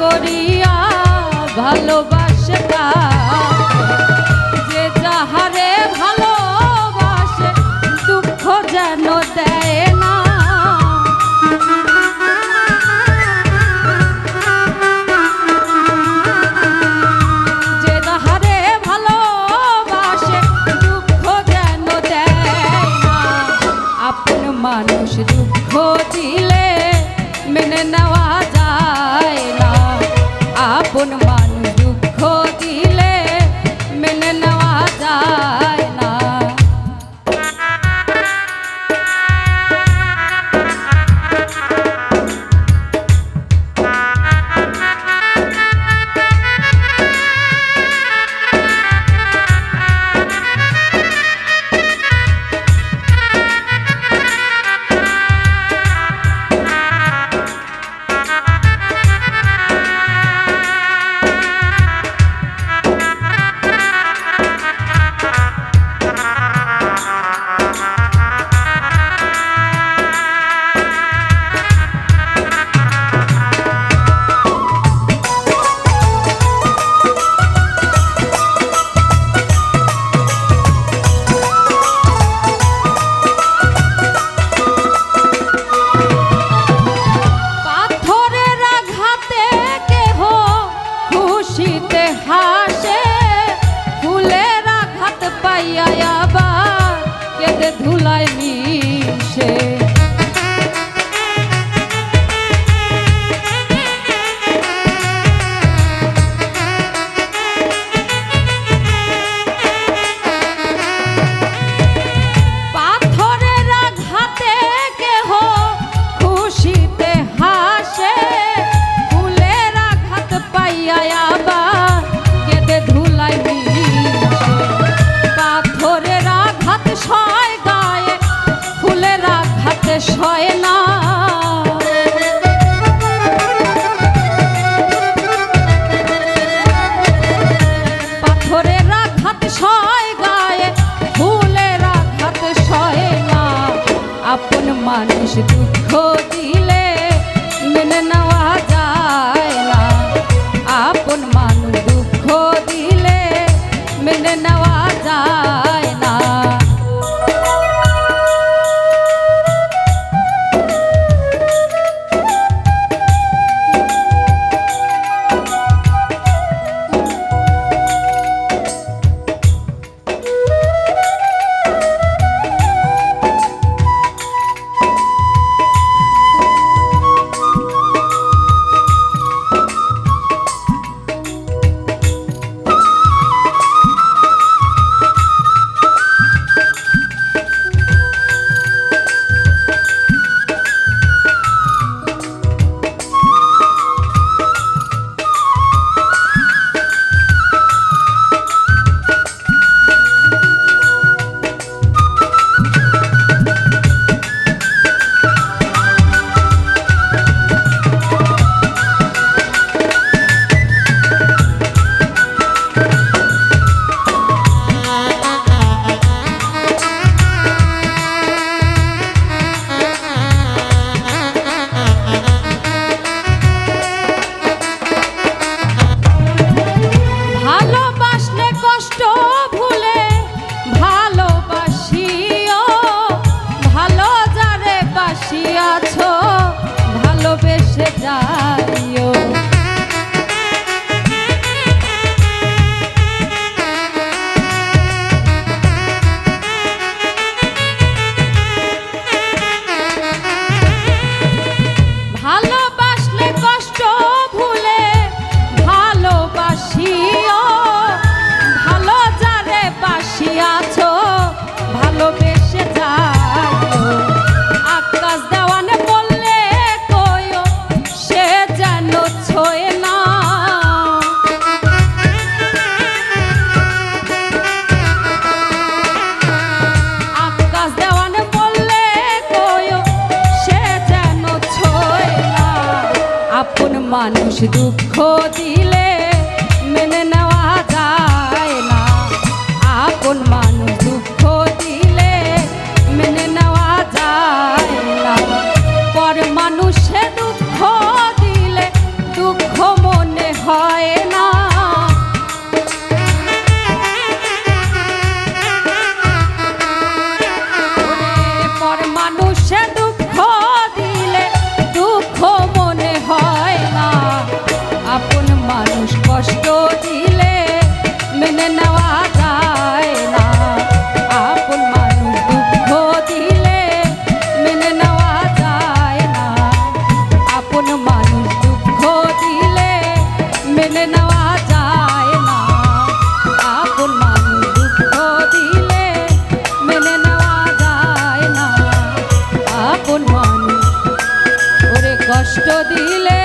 করিয়া ভালোবাসে মেনে নেওয়া যায় না। আপন মানুষ কেঁদে ধুলায় সয় না। পাথরের আঘাত সয় গায়ে ফুলের আঘাত সয় না। মানুষ দুঃখ দুঃখ দিলে আপন মানুষ। ওরে কষ্ট দিলে